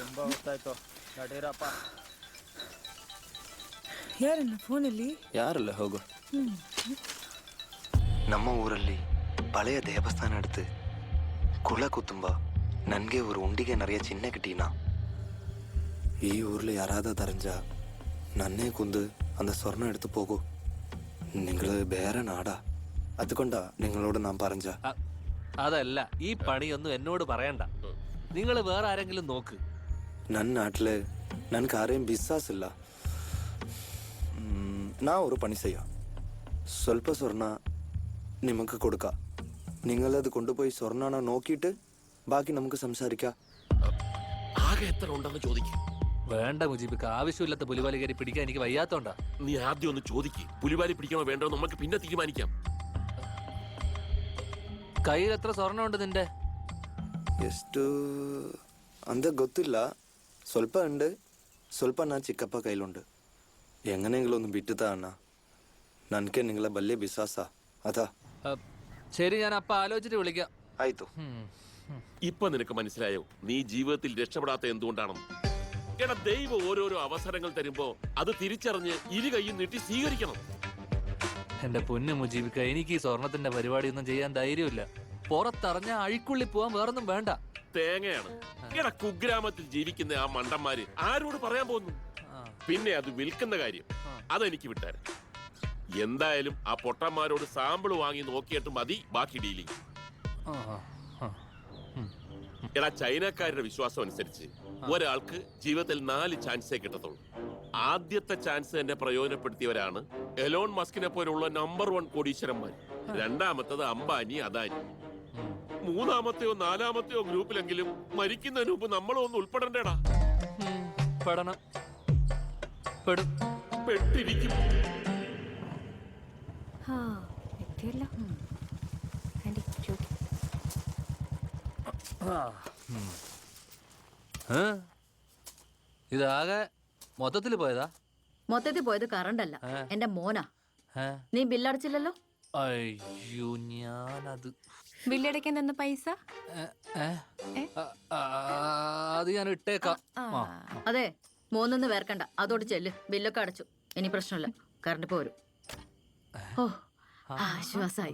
ತುಂಬ ಹೊತ್ತಾಯ್ತು ನಡೀರಪ್ಪ ಯಾರನ್ನ ಫೋನಲ್ಲಿ ಯಾರಲ್ಲ ಹೋಗು ನಮ್ಮ ಊರಲ್ಲಿ பழைய தேவஸ்தானம் எடுத்து குல குத்தும்பா நன்கே ஒரு உண்டிகை நிறைய சின்ன கிட்டினா ஈ ஊரில் யாராவது தரைஞ்சா നന്നെ കുന്ത് അന്ന സ്വർണം എടുത്തു പോകൂ നിങ്ങൾ വേറെ നാടാ അതുകൊണ്ടാ നിങ്ങളോട് നാം പറഞ്ഞ അതല്ല ഈ പണിയൊന്നും എന്നോട് പറയണ്ട നിങ്ങൾ വേറെ ആരെങ്കിലും നോക്ക് ನನ್ನ നാട്ടില് നനക്ക് ആരെയും വിശ്വാസില്ല ഉം, നാ ഒരു പണി ചെയ്യാം സ്വല്പ സ്വർണ്ണ നിമക്ക് കൊടുക്കാം നിങ്ങളത് കൊണ്ടുപോയി സ്വർണ്ണാണോ നോക്കിയിട്ട് ബാക്കി നമുക്ക് സംസാരിക്കാം ആകെ എത്ര ഉണ്ടെന്ന് ചോദിക്കും വേണ്ട മുജീബിക്ക് ആവശ്യമില്ലാത്ത പുലിവാലി കയറി പിടിക്കാൻ എനിക്ക് വയ്യാത്തോണ്ടാ നീ ആദ്യം ഒന്ന് ചോദിക്ക് പുലിവാലി പിടിക്കണോ വേണ്ടോ എന്ന് നമുക്ക് പിന്നെ തീരുമാനിക്കാം കയ്യിൽ എത്ര സ്വർണ്ണമുണ്ട് നിന്റെ ಎಷ್ಟು ಅಂತ ಗೊತ್ತಿಲ್ಲ ಸ್ವಲ್ಪ ഉണ്ട് ಸ್ವಲ್ಪ ನಾ ಚಿಕ್ಕಪ್ಪ ಕೈಲುಂಡು എങ്ങനെയെങ്കിലും ഒന്ന് വിട്ടുതാ അണ്ണ നനക്ക് നിങ്ങളെ വലിയ വിശ്വാസ അതാ അ, ശരി ഞാൻ അപ്പ ആലോചിച്ചിട്ട് വിളിക്കാം ആയിത്തു ഉം. ഇപ്പൊ നിനക്ക് മനസ്സിലായോ നീ ജീവിതത്തിൽ രക്ഷപ്പെടാത്ത എന്തുകൊണ്ടാണെന്ന് എടാ ദൈവം ഓരോരോ അവസരങ്ങൾ തരുമ്പോ അത് തിരിച്ചറിഞ്ഞ് ഇരു കൈയും നീട്ടി സ്വീകരിക്കണം എന്റെ പൊന്നു മുജീബിക്ക എനിക്ക് ഈ സ്വർണത്തിന്റെ പരിപാടിയൊന്നും ചെയ്യാൻ ധൈര്യമില്ല പുറത്തറിഞ്ഞ അഴിക്കുള്ളി പോവാൻ വേറൊന്നും വേണ്ട തേങ്ങയാണ്. ഇങ്ങനെ കുഗ്രാമത്തിൽ ജീവിക്കുന്ന ആ മണ്ടന്മാര് ആരോട് പറയാൻ പോകുന്നു? പിന്നെ അത് വിൽക്കുന്ന കാര്യം. അതെനിക്ക് വിട്ടാര് എന്തായാലും ആ പൊട്ടന്മാരോട് സാമ്പിൾ വാങ്ങി നോക്കിയിട്ട് മതി ബാക്കി ഡീലിംഗ്. എടാ ചൈനക്കാരുടെ വിശ്വാസം അനുസരിച്ച് ഒരാൾക്ക് ജീവിതത്തിൽ നാല് ചാൻസേ കിട്ടത്തുള്ളൂ. ആദ്യത്തെ ചാൻസ് തന്നെ പ്രയോജനപ്പെടുത്തിയവരാണ് എലോൺ മസ്കിനെ പോലുള്ള നമ്പർ വൺ കോടീശ്വരന്മാർ രണ്ടാമത്തത് അംബാനി അദാനി. മൂന്നാമത്തെയോ നാലാമത്തെയോ ഗ്രൂപ്പിലെങ്കിലും മരിക്കുന്നതിന് മുമ്പ് നമ്മളും ഒന്ന് ഉൾപ്പെടണ്ടേടാ. പെടണം. പെടും. പെട്ടിരിക്കും. ആ എത്തിയല്ലോ ആന്റി? ഇതാകെ മൊത്തത്തിൽ പോയതാ? മൊത്തത്തിൽ പോയത് കറണ്ട് അല്ല. എന്റെ മോനാ? നീ ബില്ലടച്ചില്ലല്ലോ? അയ്യോ ഞാനത്. ബില്ലടയ്ക്കാൻ തന്ന പൈസ? അത് ഞാൻ ഇട്ടേക്കാം. അതെ മൂന്നൊന്ന് വേർക്കണ്ട. അതോട് ചെല്ല്. ബില്ലൊക്കെ അടച്ചു. ഇനി പ്രശ്നമില്ല. കറണ്ട് പോരും. ഓ ആശ്വാസായി.